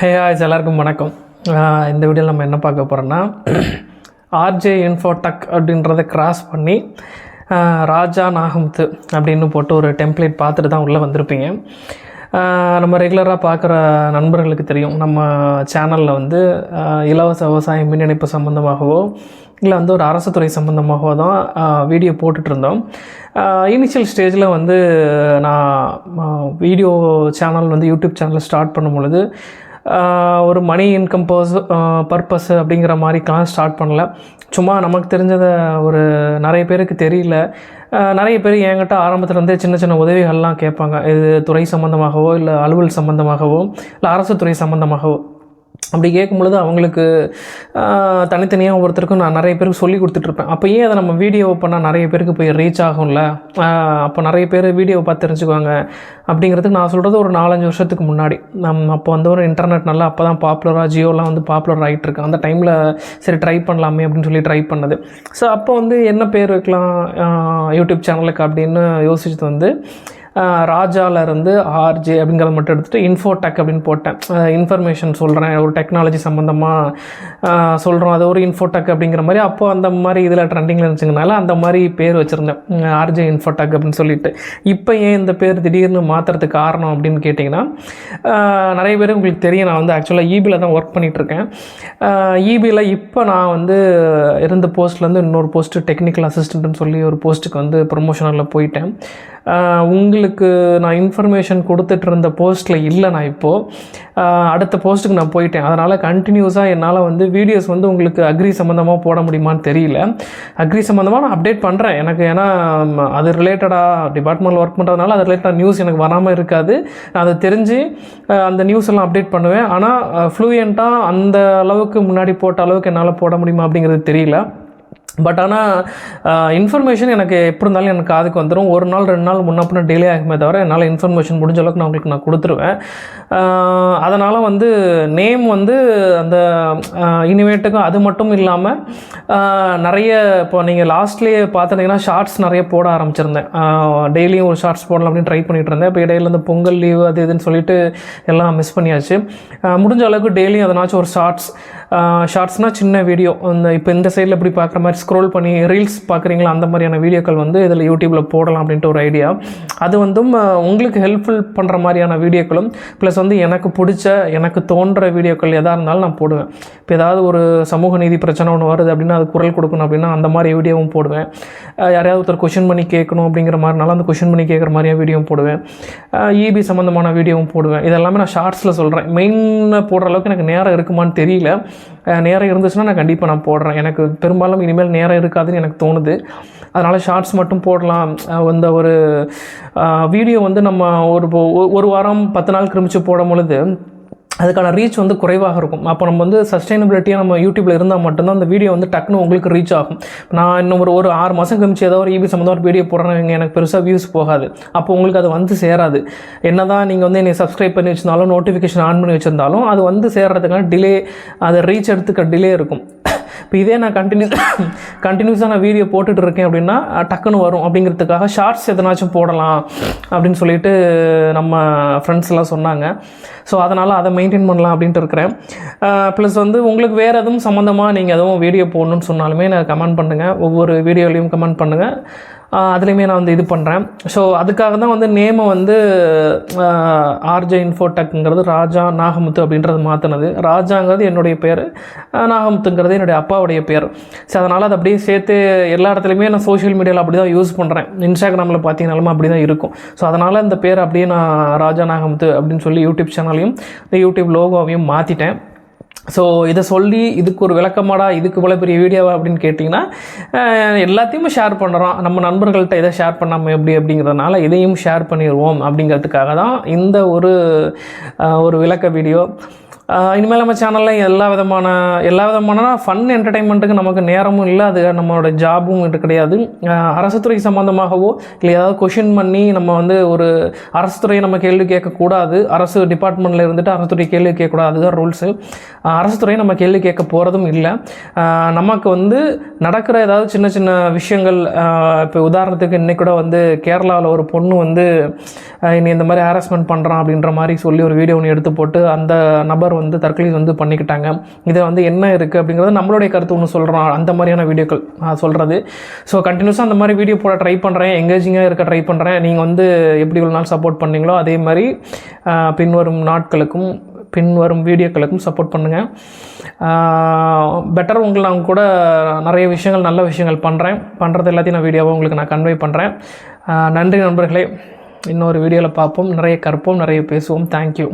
Has எல்லாருக்கும் வணக்கம். இந்த வீடியோவில் நம்ம என்ன பார்க்க போகிறோன்னா ஆர்ஜே இன்ஃபோடெக் அப்படின்றத கிராஸ் பண்ணி ராஜா நாகமுத்து அப்படின்னு போட்டு ஒரு டெம்ப்ளேட் பார்த்துட்டு தான் உள்ளே வந்திருப்பீங்க. நம்ம ரெகுலராக பார்க்குற நண்பர்களுக்கு தெரியும். நம்ம சேனலில் வந்து இலவச விவசாய மின் இணைப்பு சம்மந்தமாகவோ இல்லை வந்து ஒரு அரசு துறை சம்மந்தமாகவோ தான் வீடியோ போட்டுட்டு இருந்தோம். இனிஷியல் ஸ்டேஜில் வந்து நான் வீடியோ சேனல் வந்து யூடியூப் சேனல் ஸ்டார்ட் பண்ணும் பொழுது ஒரு மணி இன்கம் பர்ஸ் பர்பஸ் அப்படிங்கிற மாதிரிக்கெலாம் ஸ்டார்ட் பண்ணல. சும்மா நமக்கு தெரிஞ்சதை ஒரு நிறைய பேருக்கு தெரியல. நிறைய பேர் என்கிட்ட ஆரம்பத்துலேருந்தே சின்ன சின்ன உதவிகள்லாம் கேட்பாங்க. இது துறை சம்மந்தமாகவோ இல்லை அலுவல் சம்மந்தமாகவோ இல்லை அரசு துறை சம்மந்தமாகவோ அப்படி கேட்கும் பொழுது அவங்களுக்கு தனித்தனியாக ஒவ்வொருத்தருக்கும் நான் நிறைய பேருக்கு சொல்லி கொடுத்துட்ருப்பேன். அப்போ ஏன் அதை நம்ம வீடியோ பண்ணால் நிறைய பேருக்கு போய் ரீச் ஆகும்ல? அப்போ நிறைய பேர் வீடியோ பார்த்து தெரிஞ்சுக்குவாங்க. அப்படிங்கிறதுக்கு நான் சொல்கிறது ஒரு நாலஞ்சு வருஷத்துக்கு முன்னாடி. நம்ம அப்போ வந்து ஒரு இன்டர்நெட் நல்லா அப்போ தான் பாப்புலராக ஜியோலாம் வந்து பாப்புலர் ஆகிட்டு இருக்கு அந்த டைமில் சரி ட்ரை பண்ணலாமே அப்படின்னு சொல்லி ட்ரை பண்ணது. ஸோ அப்போ வந்து என்ன பேர் வைக்கலாம் யூடியூப் சேனலுக்கு அப்படின்னு யோசிச்சது வந்து ராஜாவிலேருந்து இருந்து ஆர்ஜே அப்படிங்கிறத மட்டும் எடுத்துகிட்டு இன்ஃபோடெக் அப்படின்னு போட்டேன். இன்ஃபர்மேஷன் சொல்கிறேன் ஒரு டெக்னாலஜி சம்மந்தமாக சொல்கிறோம் அது ஒரு இன்ஃபோடெக் அப்படிங்கிற மாதிரி. அப்போ அந்த மாதிரி இதில் ட்ரெண்டிங்கில் இருந்துச்சுங்கனால அந்த மாதிரி பேர் வச்சுருந்தேன். ஆர்ஜே இன்ஃபோடெக் அப்படின்னு சொல்லிட்டு. இப்போ ஏன் இந்த பேர் திடீர்னு மாற்றுறதுக்கு காரணம் அப்படின்னு கேட்டிங்கன்னா நிறைய பேர் உங்களுக்கு தெரியும். நான் வந்து ஆக்சுவலாக ஈபியில் தான் ஒர்க் பண்ணிகிட்ருக்கேன் ஈபியில் இப்போ நான் வந்து இருந்த போஸ்ட்லேருந்து இன்னொரு போஸ்ட்டு டெக்னிக்கல் அசிஸ்டண்ட்னு சொல்லி ஒரு போஸ்ட்டுக்கு வந்து ப்ரொமோஷனில் போயிட்டேன். ஆஹ் உங்களுக்கு நான் இன்ஃபர்மேஷன் கொடுத்துட்டு இருந்த போஸ்ட்டில் இல்லை நான் இப்போது அடுத்த போஸ்ட்டுக்கு நான் போயிட்டேன். அதனால் கண்டினியூஸாக என்னால் வந்து வீடியோஸ் வந்து உங்களுக்கு அக்ரி சம்மந்தமாக போட முடியுமான்னு தெரியல. அக்ரி சம்மந்தமாக நான் அப்டேட் பண்ணுறேன் எனக்கு ஏன்னா அது ரிலேட்டடாக டிபார்ட்மெண்ட்டில் ஒர்க் பண்ணுறதுனால அது ரிலேட்டடாக நியூஸ் எனக்கு வராமல் இருக்காது. நான் அதை தெரிஞ்சு அந்த நியூஸ் எல்லாம் அப்டேட் பண்ணுவேன். ஆனால் ஃப்ளூயண்ட்டாக அந்த அளவுக்கு முன்னாடி போட்ட அளவுக்கு என்னால் போட முடியுமா அப்படிங்கிறது தெரியல. பட் ஆனால் இன்ஃபர்மேஷன் எனக்கு எப்படி இருந்தாலும் எனக்கு காதுக்கு வந்துடும் ஒரு நாள் ரெண்டு நாள் முன்னப்பின டிலே ஆகுமே தவிர என்னால் இன்ஃபர்மேஷன் முடிஞ்ச அளவுக்கு நான் உங்களுக்கு நான் கொடுத்துருவேன். அதனால் வந்து நேம் வந்து அந்த இனிமேட்டுக்கும் அது மட்டும் இல்லாமல் நிறைய இப்போ நீங்கள் லாஸ்ட்லேயே பார்த்துட்டிங்கன்னா ஷார்ட்ஸ் நிறைய போட ஆரம்பிச்சிருந்தேன். டெய்லியும் ஒரு ஷார்ட்ஸ் போடலாம் அப்படின்னு ட்ரை பண்ணிகிட்டு இருந்தேன். இப்போ இடையில இந்த பொங்கல் லீவு அது இதுன்னு சொல்லிட்டு எல்லாம் மிஸ் பண்ணியாச்சு. முடிஞ்ச அளவுக்கு டெய்லியும் அதனாச்சும் ஒரு ஷார்ட்ஸ் ஷார்ட்ஸ்னால் சின்ன வீடியோ. இந்த இப்போ இந்த சைடில் இப்படி பார்க்குற மாதிரி ஸ்க்ரோல் பண்ணி ரீல்ஸ் பார்க்குறீங்களா அந்த மாதிரியான வீடியோக்கள் வந்து இதில் யூடியூப்பில் போடலாம் அப்படின்ட்டு ஒரு ஐடியா அது வந்து உங்களுக்கு ஹெல்ப்ஃபுல் பண்ணுற மாதிரியான வீடியோக்களும் ப்ளஸ் வந்து எனக்கு பிடிச்ச எனக்கு தோன்ற வீடியோக்கள் எதாக இருந்தாலும் நான் போடுவேன். இப்போ ஏதாவது ஒரு சமூக நீதி பிரச்சனை ஒன்று வருது அப்படின்னா அது குரல் கொடுக்கணும் அப்படின்னா அந்த மாதிரி வீடியோவும் போடுவேன். யாரையாவது ஒருத்தர் கொஷின் பண்ணி கேட்கணும் அப்படிங்கிற மாதிரினால அந்த கொஷின் பண்ணி கேட்குற மாதிரியே வீடியோவும் போடுவேன். இபி சம்மந்தமான வீடியோவும் போடுவேன். இதெல்லாமே நான் ஷார்ட்ஸில் சொல்கிறேன் மெயினாக போடுற அளவுக்கு எனக்கு நேரம் இருக்குமான்னு தெரியல. நேரம் இருந்துச்சுன்னா நான் கண்டிப்பாக நான் போடுறேன். எனக்கு பெரும்பாலும் இனிமேல் நேரம் இருக்காதுன்னு எனக்கு தோணுது. அதனால் ஷார்ட்ஸ் மட்டும் போடலாம். அந்த இந்த ஒரு வீடியோ வந்து நம்ம ஒரு ஒரு வாரம் பத்து நாள் கிரமிச்சு போடும் பொழுது அதுக்கான ரீச் வந்து குறைவாக இருக்கும். அப்போ நம்ம வந்து சஸ்டைனபிலிட்டியாக நம்ம யூடியூப்பில் இருந்தால் மட்டும்தான் அந்த வீடியோ வந்து டக்குன்னு உங்களுக்கு ரீச் ஆகும். நான் இன்னும் ஒரு ஒரு ஆறு மாதம் கழிச்சு ஏதோ ஒரு ஈபி சம்மந்தம் ஒரு வீடியோ போடுறேன் எனக்கு பெருசாக வியூஸ் போகாது. அப்போ உங்களுக்கு அது வந்து சேராது. என்னதான் நீங்கள் வந்து என்னை சப்ஸ்கிரைப் பண்ணி வச்சிருந்தாலும் நோட்டிஃபிகேஷன் ஆன் பண்ணி வச்சிருந்தாலும் அது வந்து சேர்றதுக்கான டிலே அதை ரீச் எடுத்துக்க டிலே இருக்கும். இப்போ இதே நான் கண்டினியூ கண்டினியூஸாக நான் வீடியோ போட்டுட்டு இருக்கேன் அப்படின்னா டக்குன்னு வரும். அப்படிங்கிறதுக்காக ஷார்ட்ஸ் எதனாச்சும் போடலாம் அப்படின்னு சொல்லிட்டு நம்ம ஃப்ரெண்ட்ஸ் எல்லாம் சொன்னாங்க. ஸோ அதனால் அதை மெயின்டைன் பண்ணலாம் அப்படின்ட்டு இருக்கிறேன். ப்ளஸ் வந்து உங்களுக்கு வேறு எதுவும் சம்மந்தமாக நீங்கள் எதுவும் வீடியோ போடணும்னு சொன்னாலுமே நான் கமெண்ட் பண்ணுங்கள் ஒவ்வொரு வீடியோலையும் கமெண்ட் பண்ணுங்கள் அதுலேயுமே நான் வந்து இது பண்ணுறேன் ஸோ அதுக்காக தான் வந்து நேமை வந்து ஆர்ஜே இன்ஃபோடெக்ங்கிறது ராஜா நாகமுத்து அப்படின்றது மாற்றினது ராஜாங்கிறது என்னுடைய பேர் நாகமுத்துங்கிறது என்னுடைய அப்பாவுடைய பேர். ஸோ அதனால் அதை அப்படியே சேர்த்து எல்லா இடத்துலையுமே நான் சோஷியல் மீடியாவில் அப்படி தான் யூஸ் பண்ணுறேன் இன்ஸ்டாகிராமில் பார்த்தீங்கனாலுமே அப்படி தான் இருக்கும். ஸோ அதனால் இந்த பேர் அப்படியே நான் ராஜா நாகமுத்து அப்படின்னு சொல்லி யூடியூப் சேனலையும் இந்த யூடியூப் லோகோவையும் மாற்றிட்டேன் ஸோ இதை சொல்லி இதுக்கு ஒரு விளக்கமாடா இதுக்கு இவ்வளோ பெரிய வீடியோவா அப்படின்னு கேட்டிங்கன்னா எல்லாத்தையும் எல்லாத்தையுமே ஷேர் பண்ணுறோம் நம்ம நண்பர்கள்ட்ட இதை ஷேர் பண்ணாமல் எப்படி அப்படிங்கிறதுனால இதையும் ஷேர் பண்ணிடுவோம் அப்படிங்கிறதுக்காக தான் இந்த ஒரு ஒரு விளக்க வீடியோ இனிமேல் நம்ம சேனலில் எல்லா விதமான எல்லா விதமான ஃபன் என்டர்டைன்மெண்ட்டுக்கு நமக்கு நேரமும் இல்லை அது நம்மளோட ஜாபும் இது கிடையாது. அரசு துறை சம்மந்தமாகவோ இல்லை ஏதாவது கொஷின் பண்ணி நம்ம வந்து ஒரு அரசு துறையை நம்ம கேள்வி கேட்கக்கூடாது. அரசு டிபார்ட்மெண்ட்டில் இருந்துட்டு அரசு துறை கேள்வி கேட்கக்கூடாது. அதுதான் ரூல்ஸு அரசு துறையை நம்ம கேள்வி கேட்க போகிறதும் இல்லை. நமக்கு வந்து நடக்கிற ஏதாவது சின்ன சின்ன விஷயங்கள் இப்போ உதாரணத்துக்கு இன்றைக்கி கூட வந்து கேரளாவில் ஒரு பொண்ணு வந்து இனி என்னை இந்த மாதிரி ஹாரஸ்மெண்ட் பண்ணுறான் அப்படின்ற மாதிரி சொல்லி ஒரு வீடியோ ஒன்று எடுத்து போட்டு அந்த நபர் வந்து தற்கொலை வந்து பண்ணிக்கிட்டாங்க. இதை வந்து என்ன இருக்குது அப்படிங்கிறது நம்மளுடைய கருத்து ஒன்று சொல்கிறோம் அந்த மாதிரியான வீடியோக்கள் நான் சொல்கிறது ஸோ கண்டினியூஸாக அந்த மாதிரி வீடியோ போட ட்ரை பண்ணுறேன் எங்கேஜிங்காக இருக்க ட்ரை பண்ணுறேன் நீங்கள் வந்து எப்படி இவ்வளோ நாள் சப்போர்ட் பண்ணீங்களோ அதே மாதிரி பின்வரும் நாட்களுக்கும் பின்வரும் வீடியோக்களுக்கும் சப்போர்ட் பண்ணுங்கள் பெட்டர் உங்களை நான் கூட நிறைய விஷயங்கள் நல்ல விஷயங்கள் பண்ணுறேன் பண்ணுறது எல்லாத்தையும் நான் வீடியோவாக உங்களுக்கு நான் கன்வே பண்ணுறேன் நன்றி நண்பர்களே. இன்னொரு வீடியோவில் பார்ப்போம். நிறைய கற்போம் நிறைய பேசுவோம். தேங்க்யூ